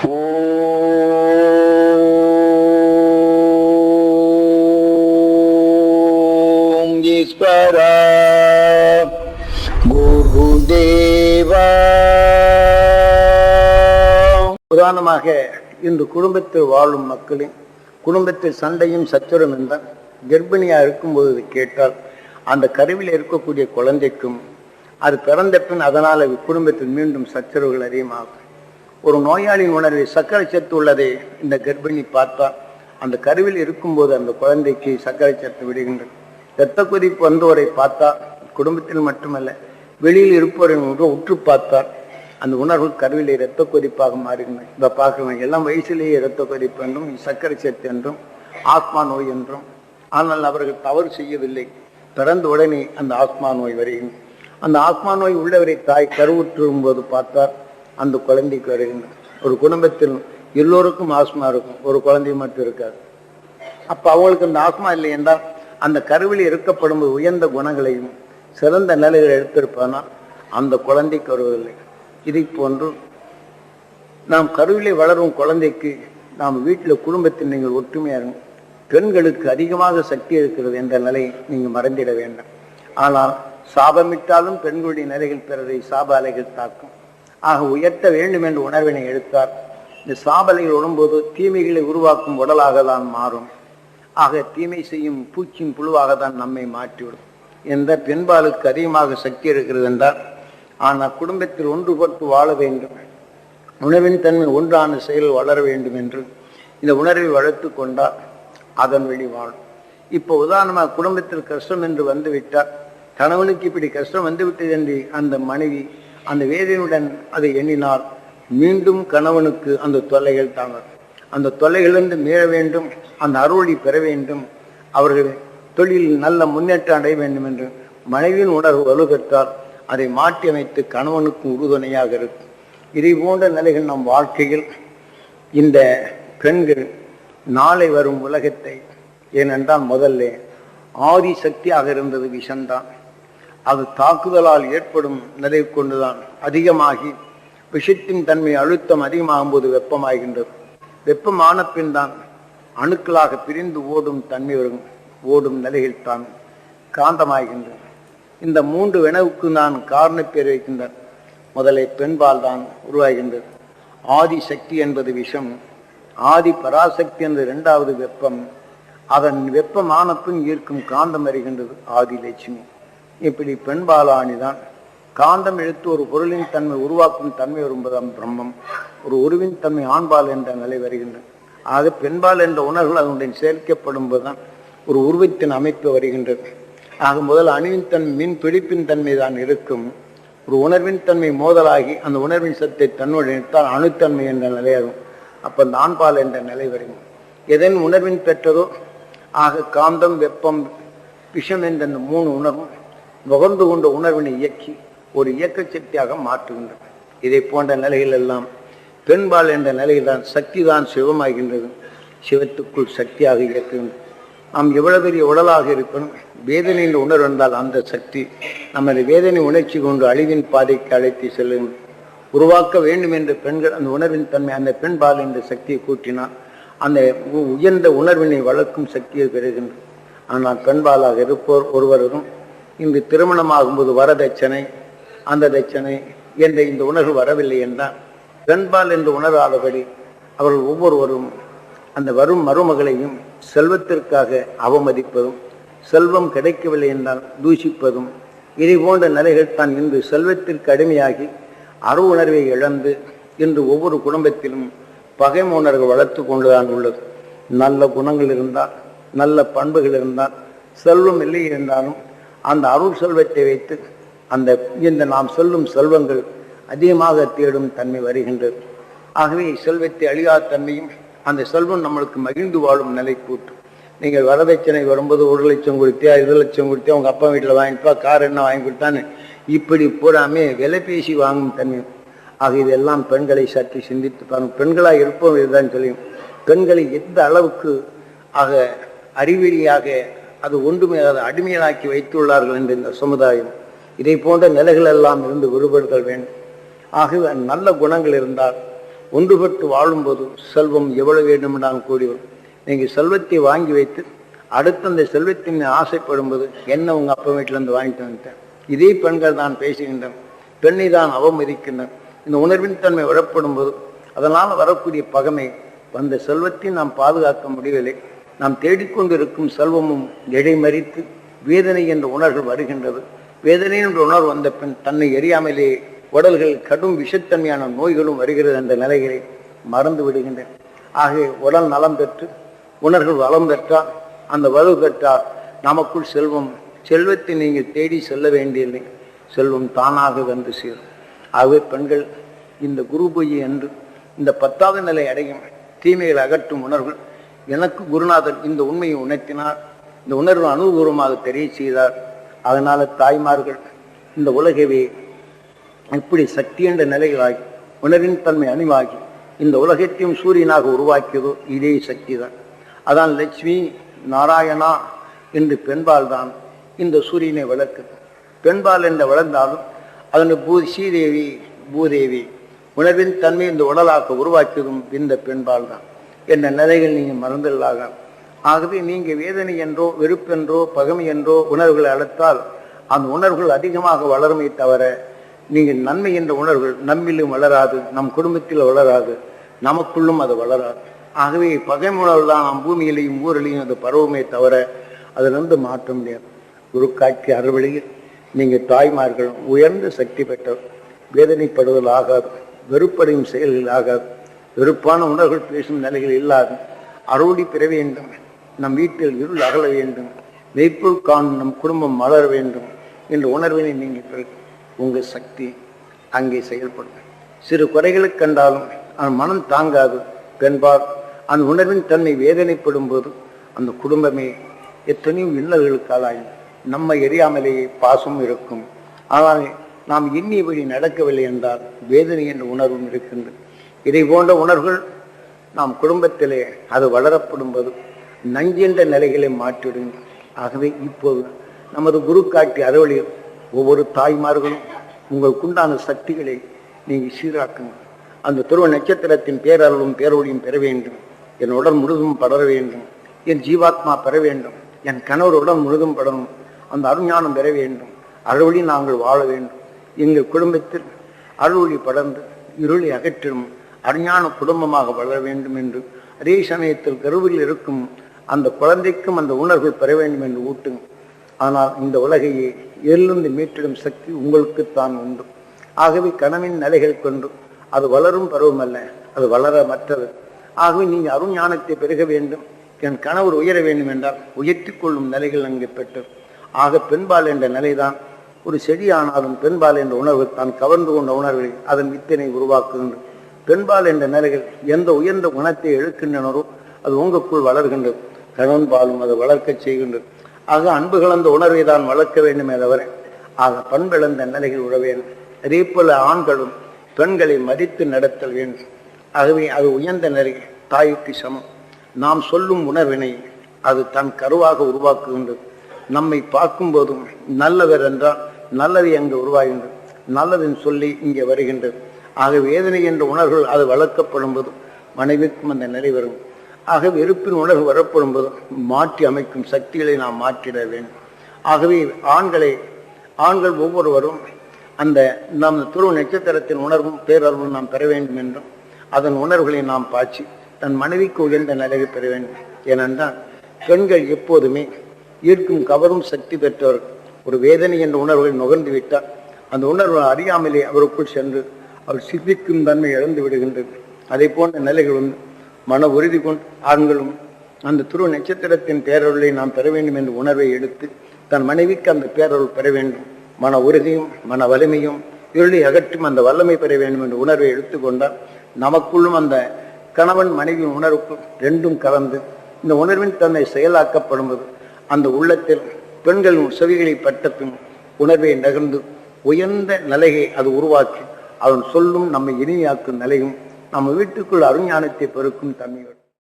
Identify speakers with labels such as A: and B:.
A: ஓம் ஈஸ்வரா. குருதேவா. உதாரணமாக இன்று குடும்பத்தில் வாழும் மக்களின் குடும்பத்தில் சண்டையும் சச்சரும் இருந்தால் கர்ப்பிணியா இருக்கும்போது கேட்டால் அந்த கருவில் இருக்கக்கூடிய குழந்தைக்கும் அது பிறந்த பின் அதனால் குடும்பத்தில் மீண்டும் சச்சரவுகள் அதிகமாகும். ஒரு நோயாளியின் உணர்வில் சர்க்கரை சத்து உள்ளதை இந்த கர்ப்பிணி பார்த்தால் அந்த கருவில் இருக்கும்போது அந்த குழந்தைக்கு சர்க்கரை சத்து விடுகின்றது. இரத்த கொதிப்பு வந்தோரை பார்த்தா குடும்பத்தில் மட்டுமல்ல வெளியில் இருப்பவரின் உற்று உற்று பார்த்தால் அந்த உணர்வு கருவிலே இரத்த கொதிப்பாக மாறுகின்றன இதை பார்க்கலாம் எல்லாம் வயசிலேயே இரத்த கொதிப்பு என்றும் சர்க்கரை சத்து என்றும் ஆத்மா நோய் என்றும். ஆனால் அவர்கள் தவறு செய்யவில்லை. பிறந்த உடனே அந்த ஆத்மா நோய் வருகின்றன அந்த ஆத்மா நோய் உள்ளவரை தாய் கருவுற்றும் போது பார்த்தார் அந்த குழந்தைக்கு வருகின்றன ஒரு குடும்பத்தில் எல்லோருக்கும் ஆஸ்மா இருக்கும். ஒரு குழந்தை மட்டும் இருக்காது. அப்ப அவங்களுக்கு அந்த ஆஸ்மா இல்லை என்றால் அந்த கருவில் இருக்கப்படும் உயர்ந்த குணங்களையும் சிறந்த நிலைகளை எடுத்திருப்பானால் அந்த குழந்தைக்கு வருவதில்லை. இதை போன்று நாம் கருவிலே வளரும் குழந்தைக்கு நாம் வீட்டில் குடும்பத்தில் நீங்கள் ஒற்றுமையாக பெண்களுக்கு அதிகமாக சக்தி இருக்கிறது என்ற நிலையை நீங்கள் மறந்திட வேண்டும். ஆனால் சாபமிட்டாலும் பெண்களுடைய நிலைகள் பிறரை சாப அலைகள் தாக்கும். ஆக உயர்த்த வேண்டும் என்ற உணர்வினை எடுத்தார். இந்த சாபலைகள் உடும்போது தீமைகளை உருவாக்கும் உடலாக தான் மாறும். ஆக தீமை செய்யும் பூச்சியின் புழுவாக தான் நம்மை மாற்றிவிடும். எந்த பெண்பாலுக்கு அதிகமாக சக்தி இருக்கிறது என்றால் ஆனால் குடும்பத்தில் ஒன்றுபட்டு வாழ வேண்டும். உணவின் தன்மை ஒன்றான செயல் வளர வேண்டும் என்று இந்த உணர்வை வளர்த்து கொண்டால் அதன் வழி வாழும். இப்போ உதாரணமாக குடும்பத்தில் கஷ்டம் என்று வந்துவிட்டால் கணவனுக்கு இப்படி கஷ்டம் வந்துவிட்டது என்று அந்த மனைவி அந்த வேதனையுடன் அதை எண்ணினார். மீண்டும் கணவனுக்கு அந்த தொல்லைகள் தாங்க. அந்த தொல்லைகளிலிருந்து மீள வேண்டும் அந்த அருளை பெற வேண்டும். அவர்கள் தொழிலில் நல்ல முன்னேற்றம் அடைய வேண்டும் என்று மனைவியின் உணர்வு வலுப்பெற்றால் அதை மாற்றி அமைத்து கணவனுக்கும் உறுதுணையாக இருக்கும். இதை போன்ற நிலைகள் நம் வாழ்க்கையில் இந்த பெண்கள் நாளை வரும் உலகத்தை ஏனென்றால் முதல்ல ஆதி சக்தியாக இருந்தது விஷந்தான். அது தாக்குதலால் ஏற்படும் நிலை கொண்டுதான் அதிகமாகி விஷத்தின் தன்மை அழுத்தம் அதிகமாகும் போது வெப்பமாகின்றது. வெப்பமான பின் தான் அணுக்களாக பிரிந்து ஓடும் தன்மை வரும் ஓடும் நிலையில் தான் காந்தமாகின்றது. இந்த மூன்று வினவுக்கு நான் காரணப்பேர் வைக்கின்றேன். முதலை பெண்பால் தான் உருவாகின்றது. ஆதி சக்தி என்பது விஷம் ஆதி பராசக்தி என்ற இரண்டாவது வெப்பம். அதன் வெப்பமானப்பின் ஈர்க்கும் காந்தம் வருகின்றது ஆதி லட்சுமி. இப்படி பெண்பாலாணிதான் காந்தம் இழுத்து ஒரு பொருளின் தன்மை உருவாக்கும் தன்மை வரும்பதாம் பிரம்மம். ஒரு உருவின் தன்மை ஆண்பால் என்ற நிலை வருகின்றன ஆக பெண்பால் என்ற உணர்வுகள் அதனுடன் சேர்க்கப்படும் போதுதான் ஒரு உருவத்தின் அமைப்பு வருகின்றது. ஆக முதல் அணுவின் தன்மை மின் பிடிப்பின் தன்மை தான் இருக்கும். ஒரு உணர்வின் தன்மை மோதலாகி அந்த உணர்வின் சத்தை தன்னுடன் அணுத்தன்மை என்ற நிலையாகும் அப்போ அந்த ஆண்பால் என்ற நிலை வருகிறது எதன் உணர்வின் பெற்றதோ ஆக காந்தம் வெப்பம் விஷம் என்ற மூணு உணர்வும் நுகர்ந்து கொண்ட உணர்வினை இயக்கி ஒரு இயக்க சக்தியாக மாற்றுகின்றன. இதை போன்ற நிலைகள் எல்லாம் பெண்பால் என்ற நிலையில்தான் சக்தி தான் சிவமாகின்றது. சிவத்துக்குள் சக்தியாக இயக்குகின்றது நாம் எவ்வளவு பெரிய உடலாக இருக்கணும்? வேதனையின் என்ற உணர்வு அந்த சக்தி நமது வேதனை உணர்ச்சி கொண்டு அழிவின் பாதைக்கு அழைத்து செல்லும். உருவாக்க வேண்டும் என்று பெண்கள் அந்த உணர்வின் தன்மை அந்த பெண்பால் என்ற சக்தியை கூட்டினால் அந்த உயர்ந்த உணர்வினை வளர்க்கும் சக்தியை பெறுகின்றது ஆனால் பெண்பாலாக இருப்போர் ஒருவரும் இன்று திருமணமாகும்போது வரதட்சணை அந்த தட்சணை என்ற இந்த உணர்வு வரவில்லை என்றால் பெண்பால் என்று உணராதபடி அவர்கள் ஒவ்வொருவரும் அந்த வரும் மருமகளையும் செல்வத்திற்காக அவமதிப்பதும் செல்வம் கிடைக்கவில்லை என்றால் தூஷிப்பதும் இதை போன்ற நிலைகள் தான் இன்று செல்வத்திற்கு அடிமையாகி அரு உணர்வை இழந்து இன்று ஒவ்வொரு குடும்பத்திலும் பகைமை உணர்வு வளர்த்து கொண்டுதான் உள்ளது. நல்ல குணங்கள் இருந்தால் நல்ல பண்புகள் இருந்தால் செல்வம் இல்லை என்றாலும் அந்த அருள் செல்வத்தை வைத்து அந்த இந்த நாம் சொல்லும் செல்வங்கள் அதிகமாக தேடும் தன்மை வருகின்றது ஆகவே செல்வத்தை அழியாத தன்மையும் அந்த செல்வம் நம்மளுக்கு மகிழ்ந்து வாழும் நிலை கூட்டும் நீங்கள் வரதட்சணை வரும்போது ஒரு லட்சம் கொடுத்தியா இரு லட்சம் கொடுத்தியா உங்கள் அப்பா வீட்டில் வாங்கிப்பா கார் என்ன வாங்கி கொடுத்தான்னு இப்படி பூராமே விலை பேசி வாங்கும் தன்மை. ஆக இதெல்லாம் பெண்களை சற்று சிந்தித்து பாருங்கள். பெண்களாக இருப்போம் இதுதான் சொல்லியும். பெண்களை எந்த அளவுக்கு ஆக அறிவிலியாக அது ஒன்றுமே அதை அடிமையாக்கி வைத்துள்ளார்கள் என்று இந்த சமுதாயம். இதை போன்ற நிலைகள் எல்லாம் இருந்து விடுபடுதல் வேண்டும். ஆகவே நல்ல குணங்கள் இருந்தால் ஒன்றுபட்டு வாழும்போது செல்வம் எவ்வளவு வேண்டுமென்றாலும் கூடி வரும் நீங்கள் செல்வத்தை வாங்கி வைத்து அடுத்து அந்த செல்வத்தின் ஆசைப்படும்போது என்ன உங்க அப்பா வீட்டுல இருந்து வாங்கிட்டு வந்துட்டேன். இதே பெண்கள் தான் பேசுகின்றன. பெண்ணை தான் அவமதிக்கின்றன. இந்த உணர்வின் தன்மை விழப்படும் போது அதனால் வரக்கூடிய பகமை வந்த செல்வத்தை நாம் பாதுகாக்க முடியவில்லை. நாம் தேடிக்கொண்டிருக்கும் செல்வமும் இடைமறித்து வேதனை என்ற உணர்வு வருகின்றது. வேதனை என்ற உணர்வு வந்த பின் தன்னை எரியாமலே உடல்கள் கடும் விஷத்தன்மையான நோய்களும் வருகிறது என்ற நிலைகளை மறந்து விடுகின்றன. ஆகவே உடல் நலம் பெற்று உணர்கள் வளம் பெற்றால் அந்த வலு பெற்றால் நமக்குள் செல்வம் செல்வத்தை நீங்கள் தேடி செல்ல வேண்டியதில்லை. செல்வம் தானாக வந்து சேரும். ஆகவே பெண்கள் இந்த குரு பூஜை என்று இந்த பத்தாவது நிலை அடையும் தீமைகள் அகற்றும் உணர்வு எனக்கு குருநாதன் இந்த உண்மையை உணர்த்தினார். இந்த உணர்வு அனுபவமாக தெரிய செய்தார் அதனால தாய்மார்கள் இந்த உலகவே இப்படி சக்தி என்ற நிலைகளாகி உணர்வின் தன்மை அணிவாகி இந்த உலகத்தையும் சூரியனாக உருவாக்கியதோ இதே சக்தி தான் அதான் லட்சுமி நாராயணா என்று பெண்பால் தான் இந்த சூரியனை வளர்க்குது. பெண்பால் என்று வளர்ந்தாலும் அதன் பூ ஸ்ரீதேவி பூதேவி உணர்வின் தன்மை இந்த உடலாக உருவாக்கியதும் இந்த பெண்பால் தான். என்ற நிலைகள் நீங்கள் மறந்துள்ளாக ஆகவே நீங்கள் வேதனை என்றோ வெறுப்பென்றோ பகமை என்றோ உணர்வுகளை அழைத்தால் அந்த உணர்வுகள் அதிகமாக வளருமே தவிர நீங்கள் நன்மை என்ற உணர்வுகள் நம்மிலும் வளராது நம் குடும்பத்தில் வளராது நமக்குள்ளும் அது வளராது. ஆகவே பகை உணர்வு தான் நம் பூமியிலையும் ஊரிலையும் அது பரவுமே தவிர அதிலிருந்து மாற்ற முடியாது. குருக்காட்சி அறுவழியில் நீங்கள் தாய்மார்கள் உயர்ந்த சக்தி பெற்ற வேதனைப்படுதலாக வெறுப்படையும் செயல்களாக வெறுப்பான உணர்வுகள் பேசும் நிலைகள் இல்லாது அறுவடை பெற வேண்டும். நம் வீட்டில் இருள் அகல வேண்டும். மெய்ப்பொருள் காணும் நம் குடும்பம் மலர வேண்டும் என்ற உணர்வினை நீங்கள் பெறு. உங்கள் சக்தி அங்கே செயல்படும். சிறு குறைகளுக்கு கண்டாலும் அந்த மனம் தாங்காது. பெண்பால் அந்த உணர்வின் தன்மை வேதனைப்படும் போது அந்த குடும்பமே எத்தனையோ இன்னல்களுக்கு ஆளாயும். நம்ம எரியாமலேயே பாசம் இருக்கும். ஆனால் நாம் எண்ணிய வழி நடக்கவில்லை என்றால் வேதனை என்ற உணர்வும் இருக்கின்றது. இதை போன்ற உணர்வுகள் நாம் குடும்பத்திலே அது வளரப்படும் போது நிலைகளை மாற்றிவிடும் ஆகவே இப்போது நமது குரு காட்டி அறுவழியில் ஒவ்வொரு தாய்மார்களும் உங்களுக்குண்டான சக்திகளை நீங்கள் சீராக்குங்கள். அந்த துருவ நட்சத்திரத்தின் பேரருளும் பேரொழியும் பெற வேண்டும். என் உடல் முழுதும் படர வேண்டும். என் ஜீவாத்மா பெற வேண்டும். என் கணவர் உடல் முழுதும் படணும் அந்த அருஞானம் பெற வேண்டும். அறுவழி நாங்கள் வாழ வேண்டும். எங்கள் குடும்பத்தில் அருளி படர்ந்து இருளை அகற்றிடும் அறிஞான குடும்பமாக வளர வேண்டும் என்று அதே சமயத்தில் கருவில் இருக்கும் அந்த குழந்தைக்கும் அந்த உணர்வு பெற வேண்டும் என்று ஊட்டுங்க. ஆனால் இந்த உலகையே எரிலிருந்து மீட்டிடும் சக்தி உங்களுக்குத்தான் உண்டு. ஆகவே கனவின் நிலைகள் கொண்டு அது வளரும் பருவமல்ல அது வளர மற்றது. ஆகவே நீங்கள் அருஞானத்தை பெருக வேண்டும். என் கணவர் உயர வேண்டும் என்றால் உயர்த்தி கொள்ளும் நிலைகள் அங்கே பெற்று. ஆக பெண்பால் என்ற நிலைதான். ஒரு செடியானாலும் பெண்பால் என்ற உணர்வு தான் கவர்ந்து கொண்ட உணர்வை அதன் வித்தனை உருவாக்குகின்றது. பெண்பால் என்ற நிலைகள் எந்த உயர்ந்த குணத்தை எழுக்கின்றனரோ அது உங்களுக்குள் வளர்கின்றது. கணவன் பாலும் அதை வளர்க்கச் செய்கின்றது ஆக அன்பு கலந்த உணர்வை தான் வளர்க்க வேண்டுமே தவிர ஆக பண்பிழந்த நிலைகள் உட வேண்டும் அதே போல ஆண்களும் பெண்களை மதித்து நடத்தல் வேண்டும். ஆகவே அது உயர்ந்த நிலை தாய்க்கு சமம். நாம் சொல்லும் உணர்வினை அது தன் கருவாக உருவாக்குகின்றது. நம்மை பார்க்கும் போதும் நல்லவர் என்றால் நல்லது அங்கு உருவாகின்றது. நல்லதுன்னு சொல்லி இங்கே வருகின்றது. ஆக வேதனை என்ற உணர்வுகள் அது வளர்க்கப்படும் போதும் மனைவிக்கும் அந்த நிலை வரும். ஆக வெறுப்பின் உணர்வு வரப்படும் போதும் மாற்றி அமைக்கும் சக்திகளை நாம் மாற்றிட வேண்டும். ஆகவே ஆண்களை ஆண்கள் ஒவ்வொருவரும் அந்த நம் துருவ நட்சத்திரத்தின் உணர்வும் பேரர்வும் நாம் பெற வேண்டும் என்றும் அதன் உணர்வுகளை நாம் பாய்ச்சி தன் மனைவிக்கு உயர்ந்த நிலையை பெற வேண்டும். ஏனென்றால் பெண்கள் எப்போதுமே ஈர்க்கும் கவரும் சக்தி பெற்றவர் ஒரு வேதனை என்ற உணர்வுகளை நுகர்ந்து விட்டால் அந்த உணர்வு அறியாமலே அவருக்குள் சென்று அவர் சிந்திக்கும் தன்மை இழந்து விடுகின்றது. அதை போன்ற நிலைகள் வந்து மன உறுதி கொண்டு ஆண்களும் அந்த துருவ நட்சத்திரத்தின் பேரருளை நாம் பெற வேண்டும் என்ற உணர்வை எடுத்து தன் மனைவிக்கு அந்த பேரருள் பெற வேண்டும். மன உறுதியும் மன வலிமையும் இருளை அகற்றும் அந்த வல்லமை பெற வேண்டும் என்ற உணர்வை எடுத்துக்கொண்டால் நமக்குள்ளும் அந்த கணவன் மனைவியின் உணர்வுக்கும் ரெண்டும் கலந்து இந்த உணர்வின் தன்னை செயலாக்கப்படும்போது அந்த உள்ளத்தில் பெண்களின் செவிகளை பட்டத்தும் உணர்வை நகர்ந்து உயர்ந்த நிலையை அது உருவாக்கி அவன் சொல்லும் நம்மை இணையாக்கும் நிலையும் நம்ம வீட்டுக்குள் அருஞானத்தை பெருக்கும் தமிழ்